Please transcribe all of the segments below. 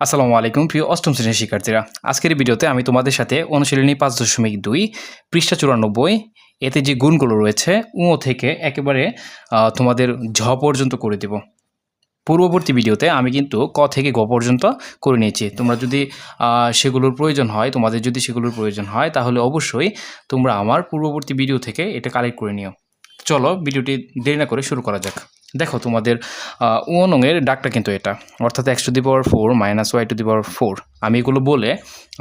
আসসালামু আলাইকুম, প্রিয় অষ্টম শ্রেণির শিক্ষার্থীরা। আজকের ভিডিওতে আমি তোমাদের সাথে অনুশীলনী পাঁচ দশমিক দুই, পৃষ্ঠা চুরানব্বই, এতে যে গুণগুলো রয়েছে, উ থেকে একেবারে তোমাদের ঝ পর্যন্ত করে দেব। পূর্ববর্তী ভিডিওতে আমি কিন্তু ক থেকে গ পর্যন্ত করে নিয়েছি। তোমরা যদি সেগুলোর প্রয়োজন হয়, তোমাদের যদি সেগুলোর প্রয়োজন হয়, তাহলে অবশ্যই তোমরা আমার পূর্ববর্তী ভিডিও থেকে এটা কালেক্ট করে নিও। চলো, ভিডিওটি দেরি না করে শুরু করা যাক। দেখো তোমাদের ওয়ান ওয়ানংয়ের ডাকটা কিন্তু এটা। অর্থাৎ x to the power four minus y to the power four আমি এগুলো বলে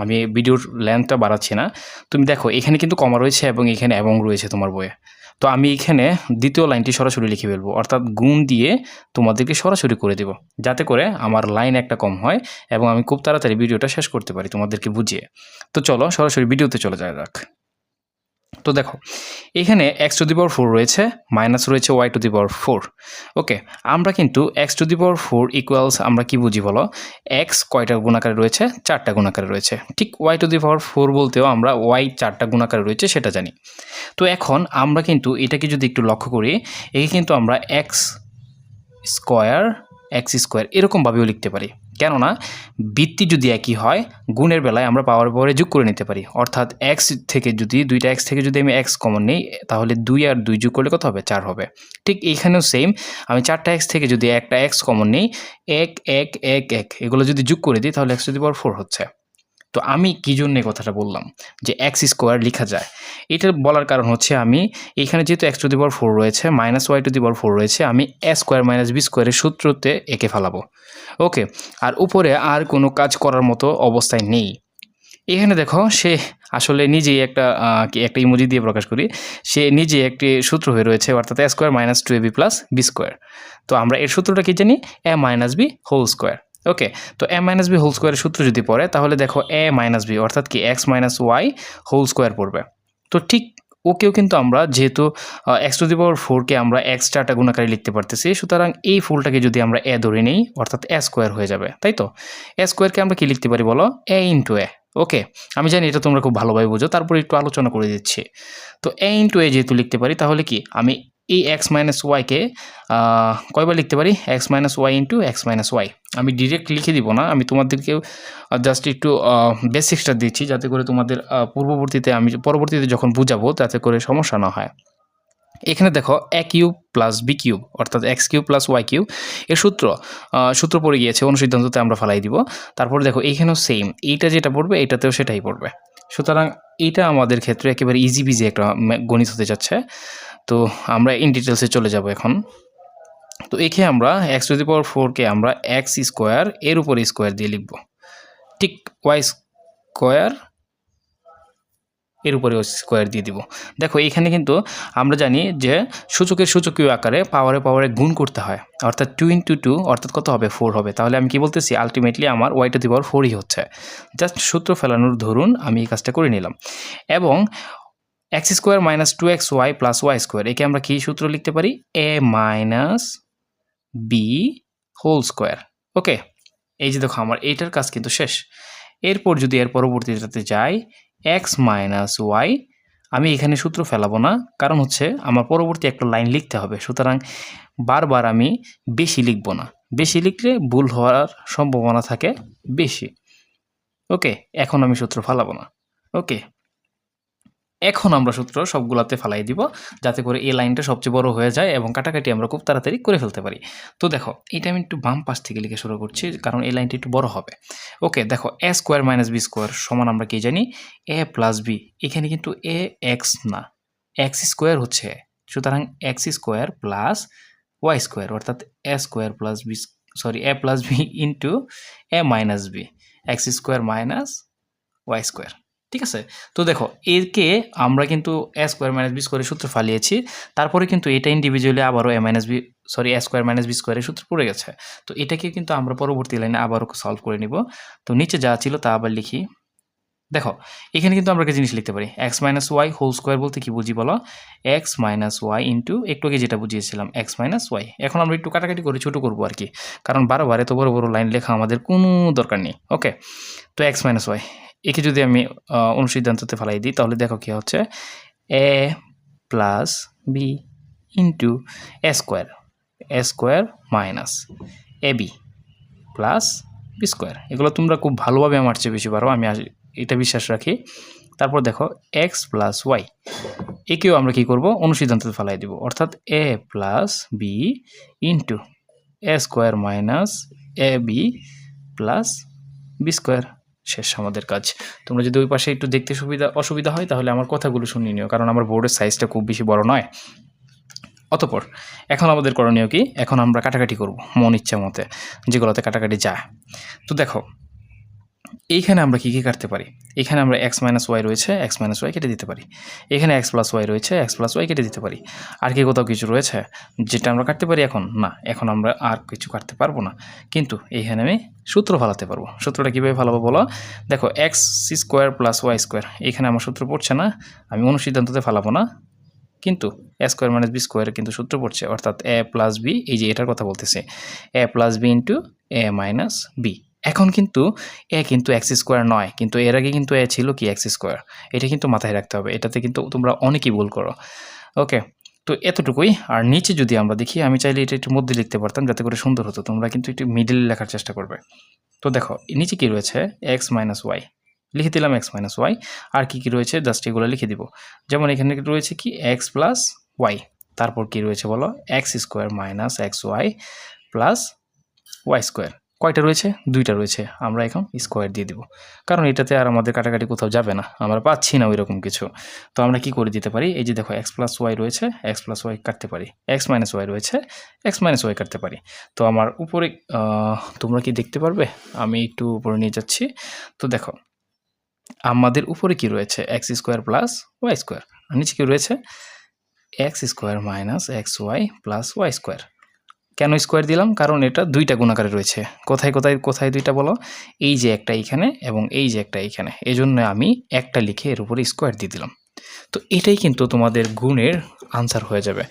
আমি ভিডিওর লেন্থটা বাড়াচ্ছি না। তুমি দেখো, এখানে কিন্তু কমা রয়েছে এবং এখানে এবং রয়েছে তোমার বইয়ে। তো আমি এখানে দ্বিতীয় লাইনটি সরাসরি লিখে ফেলব। অর্থাৎ গুণ দিয়ে তোমাদেরকে সরাসরি করে দেব। যাতে করে আমার লাইন একটা কম হয় এবং আমি খুব তাড়াতাড়ি ভিডিওটা শেষ করতে পারি তোমাদেরকে বুঝিয়ে। তো চলো সরাসরি ভিডিওতে চলে যায় যাক। তো দেখো, এখানে x to the power four রয়েছে মাইনাস রয়েছে y to the power four okay আমরা কিন্তু x to the power four equals আমরা কি বুঝি বলো? এক্স কয়টা গুণাকারে রয়েছে? চারটা গুণাকারে রয়েছে। ঠিক y to the power four বলতেও আমরা ওয়াই চারটা গুণাকারে রয়েছে সেটা জানি। তো এখন আমরা কিন্তু এটাকে যদি একটু লক্ষ্য করি, একে কিন্তু আমরা এক্স স্কোয়ার এক্স স্কোয়ার এরকমভাবেও লিখতে পারি। কেননা বৃত্তি যদি একই হয়, গুণের বেলায় আমরা পাওয়ার পাওয়ারে যোগ করে নিতে পারি। অর্থাৎ এক্স থেকে যদি, দুইটা এক্স থেকে যদি আমি এক্স কমন নিই, তাহলে দুই আর দুই যোগ করলে কত হবে? চার হবে। ঠিক এইখানেও সেম আমি চারটা এক্স থেকে যদি একটা এক্স কমন নিই, এক এক এক এক, এগুলো যদি যোগ করে দিই, তাহলে এক্স যদি পাওয়ার ফোর হচ্ছে। তো আমি কী জন্য এই কথাটা বললাম? যে এক্স স্কোয়ার লেখা যায়। এটা বলার কারণ হচ্ছে আমি এখানে যেহেতু x to the power four রয়েছে minus y to the power four রয়েছে, আমি এ স্কোয়ার মাইনাস বি স্কোয়ারের সূত্রতে এঁকে ফেলাবো। ওকে আর উপরে আর কোনো কাজ করার মতো অবস্থায় নেই। এখানে দেখো, সে আসলে নিজেই একটা একটা ইমোজি দিয়ে প্রকাশ করি। সে নিজে একটি সূত্র হয়ে রয়েছে, অর্থাৎ a square minus two a b plus b square তো আমরা এর সূত্রটা কি জানি? A minus b whole square okay তো এ মাইনাস বি হোল স্কোয়ারের সূত্র যদি পড়ে, তাহলে দেখো এ মাইনাস বি অর্থাৎ কি x minus y whole square পড়বে। তো ঠিক ওকেও কিন্তু আমরা যেহেতু এক্স টু দি পাওয়ার ফোরকে আমরা এক্স চারটা গুণাকারে লিখতে পারতেছি, সুতরাং এই ফুলটাকে যদি আমরা এ ধরে নিই, অর্থাৎ এ স্কোয়ার হয়ে যাবে, তাই তো? এ স্কোয়ারকে আমরা কি লিখতে পারি বলো? এ ইন্টু এ ওকে আমি জানি এটা তোমরা খুব ভালোভাবে বুঝো, তারপরে একটু আলোচনা করে দিচ্ছি। তো এ ইন্টু এ যেহেতু লিখতে পারি, তাহলে কি? আমি এই এক্স মাইনাস ওয়াইকে কয়বার লিখতে পারি? X minus y into x minus y আমি ডিরেক্ট লিখে দিব না, আমি তোমাদেরকেও জাস্ট একটু বেসিক্সটা দিচ্ছি যাতে করে তোমাদের পূর্ববর্তীতে আমি পরবর্তীতে যখন বুঝাবো তাতে করে সমস্যা না হয়। এখানে দেখো a cube plus b cube, অর্থাৎ x cube plus y cube, এর সূত্র সূত্র পড়ে গিয়েছে, অনুসিদ্ধান্ততে আমরা ফালাই দিব। তারপরে দেখো এইখানেও সেম এইটা যেটা পড়বে, এটাতেও সেটাই পড়বে। সুতরাং এইটা আমাদের ক্ষেত্রে একেবারে ইজি বিজি একটা গণিত হতে যাচ্ছে। তো আমরা ইন ডিটেলসে চলে যাব এখন। তো এখানে আমরা এক্স টু দি পাওয়ার ফোরকে আমরা এক্স স্কোয়ার এর উপরে স্কোয়ার দিয়ে লিখব। ঠিক ওয়াই স্কোয়ার এর উপরে স্কোয়ার দিয়ে দিব। দেখো, এখানে কিন্তু আমরা জানি যে সূচকের সূচকীয় আকারে পাওয়ারে পাওয়ারে গুণ করতে হয়। অর্থাৎ টু ইন্টু টু অর্থাৎ কত হবে? ফোর হবে। তাহলে আমি কি বলতেছি? আলটিমেটলি আমার ওয়াই টু দি পাওয়ার ফোরই হচ্ছে। জাস্ট সূত্র ফেলানোর ধরুন আমি এই কাজটা করে নিলাম। এবং x square minus two x y plus y square একে আমরা কি সূত্র লিখতে পারি? A minus b whole square okay এই যে দেখো, আমার এইটার কাজ কিন্তু শেষ। এরপর যদি এর পরবর্তীটাতে যাই এক্স মাইনাস ওয়াই আমি এখানে সূত্র ফেলাবো না, কারণ হচ্ছে আমার পরবর্তী একটা লাইন লিখতে হবে। সুতরাং বারবার আমি বেশি লিখব না। বেশি লিখলে ভুল হওয়ার সম্ভাবনা থাকে বেশি। ওকে এখন আমি সূত্র ফেলাবো না। ওকে এখন আমরা সূত্র সবগুলাতে ফেলাই দিব, যাতে করে এই লাইনটা সবচেয়ে বড় হয়ে যায় এবং কাটাকাটি আমরা খুব তাড়াতাড়ি করে ফেলতে পারি। তো দেখো এটা আমি একটু বাম পাশ থেকে লিখে শুরু করছি, কারণ এই লাইনটা একটু বড় হবে। ওকে, দেখো a square minus b square সমান আমরা কি জানি? এ প্লাস বি এখানে কিন্তু এ এক্স না এক্স স্কোয়ার হচ্ছে, সুতরাং x square plus y square অর্থাৎ a square plus b sorry a plus b into a minus b x square minus y square ঠিক আছে? তো দেখো এরকে আমরা কিন্তু এ স্কোয়ার মাইনাস বি স্কোয়ারের সূত্র ফালিয়েছি, তারপরে কিন্তু এটা ইন্ডিভিজুয়ালি আবারও a minus b sorry a square minus b স্কোয়ারের সূত্র পড়ে গেছে। তো এটাকে কিন্তু আমরা পরবর্তী লাইনে আবারও সলভ করে নিব। তো নিচে যা ছিল তা আবার লিখি। দেখো, এখানে কিন্তু আমরা একটা জিনিস লিখতে পারি। X minus y whole square বলতে কি বুঝি বলো? এক্স মাইনাস ওয়াই ইন্টু একটু আগে যেটা বুঝিয়েছিলাম এক্স মাইনাস ওয়াই এখন আমরা একটু কাটাকাটি করে ছোটো করব আর কি। কারণ বারবার এত বড় বড় লাইন লেখা আমাদের কোনো দরকার নেই। ওকে তো এক্স মাইনাস ওয়াই একে যদি আমি অনুসিদ্ধান্ততে ফেলাই দিই, তাহলে দেখো কি হচ্ছে? A plus b into a square. A square minus a b plus b square. এগুলো তোমরা খুব ভালোভাবে আমার চেয়ে বেশি পারো, আমি এটা বিশ্বাস রাখি। তারপর দেখো, এক্স প্লাস ওয়াই, একেও আমরা কি করব? অনুসিদ্ধান্ততে ফেলাই দিব। অর্থাৎ a plus b into a square minus a b plus b square. শেষ আমাদের কাজ। তোমরা যদি ওই পাশে একটু দেখতে সুবিধা, অসুবিধা হয়, তাহলে আমার কথাগুলো শুনিয়ে নিও, কারণ আমার বোর্ডের সাইজটা খুব বেশি বড় নয়। অতপর, এখন আমাদের করণীয় কি? এখন আমরা কাটাকাটি করব, মন ইচ্ছা মতে, যেগুলোতে কাটাকাটি যায়। তো দেখো এইখানে আমরা কী কী কাটতে পারি? এখানে আমরা এক্স মাইনাস ওয়াই রয়েছে এক্স মাইনাস ওয়াই কেটে দিতে পারি। এখানে এক্স প্লাস ওয়াই রয়েছে এক্স প্লাস ওয়াই কেটে দিতে পারি। আর কি কোথাও কিছু রয়েছে যেটা আমরা কাটতে পারি এখন? না, এখন আমরা আর কিছু কাটতে পারব না। কিন্তু এইখানে আমি সূত্র ফালাতে পারব। সূত্রটা কীভাবে ফালাবো বলো? দেখো x square plus y square এখানে আমার সূত্র পড়ছে না, আমি অনুসিদ্ধান্ততে ফালাবো না। কিন্তু এ স্কোয়ার মাইনাস বি স্কোয়ারে কিন্তু সূত্র পড়ছে। অর্থাৎ এ প্লাস বি এই যে এটার কথা বলতেছে। A plus b into a minus b এখন কিন্তু এ কিন্তু এক্স স্কোয়ার নয়, কিন্তু এর আগে কিন্তু এ ছিল কি এক্স স্কোয়ার? এটা কিন্তু মাথায় রাখতে হবে, এটাতে কিন্তু তোমরা অনেকই ভুল করো। ওকে, তো এতটুকুই, আর নিচে যদি আমরা দেখি, আমি চাইলে এটা একটু মধ্যে লিখতে পারতাম যাতে করে সুন্দর হতো, তোমরা কিন্তু একটু মিডিল লেখার চেষ্টা করবে। তো দেখো, নিচে কি রয়েছে? এক্স মাইনাস ওয়াই লিখে দিলাম এক্স মাইনাস ওয়াই আর কি কি রয়েছে? জাস্ট এগুলো লিখে দিব। যেমন এখানে রয়েছে কি? এক্স প্লাস ওয়াই তারপর কি রয়েছে বলো? X square minus x y plus y square কয়টা রয়েছে? দুইটা রয়েছে। আমরা এখন স্কোয়ার দিয়ে দিব। কারণ এটাতে আর আমাদের কাটাকাটি কোথাও যাবে না। আমরা পাচ্ছি না ওইরকম কিছু। তো আমরা কি করে দিতে পারি? এই যে দেখো এক্স প্লাস ওয়াই রয়েছে এক্স প্লাস ওয়াই কাটতে পারি। এক্স মাইনাস ওয়াই রয়েছে এক্স মাইনাস ওয়াই কাটতে পারি। তো আমার উপরে তোমরা কি দেখতে পারবে? আমি একটু উপরে নিয়ে যাচ্ছি। তো দেখো, আমাদের উপরে কি রয়েছে? X square plus y square নিচে কি রয়েছে? X square minus x y plus y square কেন স্কোয়ার দিলাম? কারণ এটা দুইটা গুণাকারে রয়েছে। কোথায় কোথায় কোথায় দুইটা বলো? এই যে একটা এইখানে এবং এই যে একটা এইখানে। এই জন্য আমি একটা লিখে এর উপরে স্কোয়ার দিয়ে দিলাম। তো এটাই কিন্তু তোমাদের গুণের আনসার হয়ে যাবে।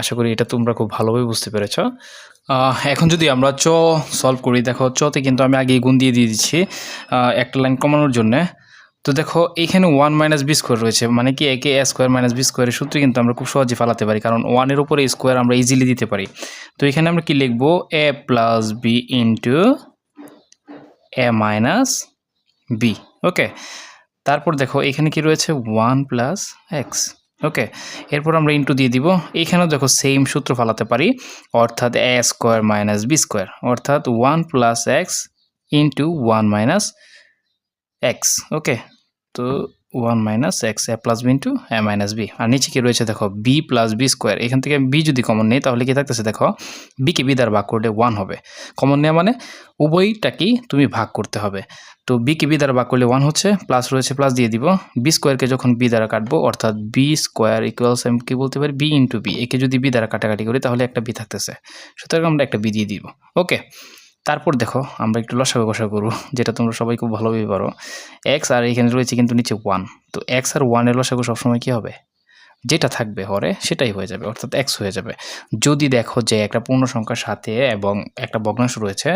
আশা করি এটা তোমরা খুব ভালোভাবে বুঝতে পেরেছ। এখন যদি আমরা চ সলভ করি, দেখো, চতে কিন্তু আমি আগেই গুণ দিয়ে দিয়ে দিচ্ছি। একটা লাইন কমানোর জন্যে তো দেখো, এখানে ওয়ান মাইনাস বি স্কোয়ার রয়েছে মানে কি একে এ স্কোয়ার মাইনাস বি স্কোয়ারের সূত্রে কিন্তু আমরা খুব সহজে ফালাতে পারি, কারণ ওয়ানের উপরে স্কোয়ার আমরা ইজিলি দিতে পারি। তো এখানে আমরা কি লিখব? A plus b into a minus b okay তারপর দেখো, এখানে কি রয়েছে? ওয়ান প্লাস এক্স ওকে এরপর আমরা ইন্টু দিয়ে দিব। এইখানেও দেখো সেম সূত্র ফালাতে পারি, অর্থাৎ a square minus b square অর্থাৎ one plus x into one minus x okay তো one minus x a plus b into a minus b আর নিচে কি রয়েছে দেখো বি প্লাস বি স্কোয়ার এখান থেকে বি যদি কমন নেই, তাহলে কি থাকতেছে দেখো বিকে বি দ্বারা ভাগ করলে ওয়ান হবে। কমন নেওয়া মানে উভয়টাকেই তুমি ভাগ করতে হবে। তো বিকে বি দ্বারা ভাগ করলে ওয়ান হচ্ছে প্লাস রয়েছে প্লাস দিয়ে দিব। বি স্কোয়ারকে যখন বি দ্বারা কাটবো, অর্থাৎ বি স্কোয়ার ইকুয়ালস আমি কি বলতে পারি? বি ইন্টু বি একে যদি বি দ্বারা কাটাকাটি করি, তাহলে একটা বি থাকতেছে। সুতরাং আমরা একটা বি দিয়ে দিব। ওকে তারপর দেখো, আমরা একটু লসাগু কষা করব, যেটা তোমরা সবাই খুব ভালোভাবে পারো। এক্স আর এখানে রয়েছে কিন্তু নিচে ওয়ান তো এক্স আর ওয়ানের লসাগু সবসময় কী হবে? যেটা থাকবে হরে, সেটাই হয়ে যাবে, অর্থাৎ এক্স হয়ে যাবে। যদি দেখো যে একটা পূর্ণ সংখ্যার সাথে এবং একটা ভগ্নাংশ রয়েছে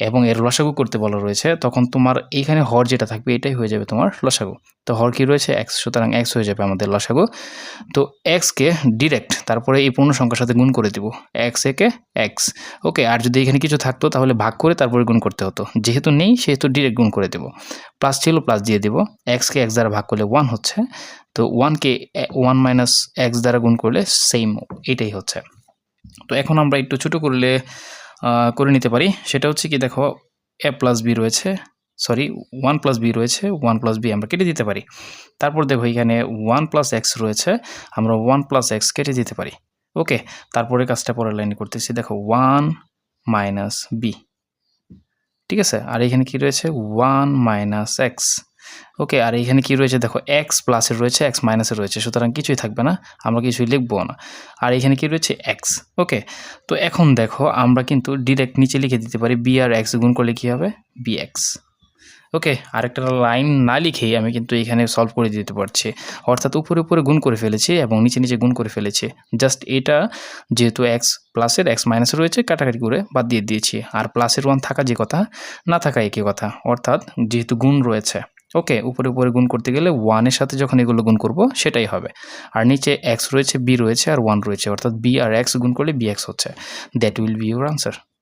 এবং এর লসাগু করতে বলা রয়েছে, তখন তোমার এইখানে হর যেটা থাকবে এটাই হয়ে যাবে তোমার লসাগু। তো হর কি রয়েছে? এক্স সুতরাং এক্স হয়ে যাবে আমাদের লসাগু। তো এক্সকে ডিরেক্ট তারপরে এই পূর্ণ সংখ্যার সাথে গুণ করে দিব। এক্স একে এক্স ওকে আর যদি এখানে কিছু থাকতো তাহলে ভাগ করে তারপরে গুণ করতে হতো। যেহেতু নেই, সেহেতু ডিরেক্ট গুণ করে দেব। প্লাস ছিল প্লাস দিয়ে দেব। এক্সকে এক্স দ্বারা ভাগ করলে ওয়ান হচ্ছে। তো ওয়ানকে ওয়ান মাইনাস এক্স দ্বারা গুণ করলে সেম এটাই হচ্ছে। তো এখন আমরা একটু ছোটো করলে করে নিতে পারি। সেটা হচ্ছে কি, দেখো এ প্লাস বি রয়েছে সরি ওয়ান প্লাস বি রয়েছে ওয়ান প্লাস বি আমরা কেটে দিতে পারি। তারপর দেখো, এখানে ওয়ান প্লাস এক্স রয়েছে, আমরা ওয়ান প্লাস এক্স কেটে দিতে পারি। ওকে তারপরে কাজটা পরের লাইনে করতেছি। দেখো ওয়ান মাইনাস বি ঠিক আছে? আর এখানে কি রয়েছে? ওয়ান মাইনাস এক্স ওকে, আর এখানে কি রয়েছে? দেখো এক্স প্লাসের রয়েছে এক্স মাইনাসের রয়েছে, সুতরাং কিছুই থাকবে না, আমরা কিছুই লিখব না। আর এখানে কি রয়েছে? X okay? তো এখন দেখো, আমরা কিন্তু ডিরেক্ট নিচে লিখে দিতে পারি বি আর এক্স গুণ করলে কী হবে? B x okay? আরেকটা লাইন না লিখেই আমি কিন্তু এখানে সলভ করে দিতে পারছি। অর্থাৎ উপরে উপরে গুণ করে ফেলেছি এবং নিচে নিচে গুণ করে ফেলেছি। জাস্ট এটা যেহেতু এক্স প্লাসের এক্স মাইনাস রয়েছে, কাটাকাটি করে বাদ দিয়ে দিয়েছি। আর প্লাসের ওয়ান থাকা যে কথা, না থাকা একই কথা। অর্থাৎ যেহেতু গুণ রয়েছে। ওকে, উপরে উপরে গুণ করতে গেলে ওয়ানের সাথে যখন এগুলো গুণ করব, সেটাই হবে। আর নিচে এক্স রয়েছে বি রয়েছে, আর ওয়ান রয়েছে। অর্থাৎ বি আর এক্স গুণ করলে বি এক্স হচ্ছে। That will be your answer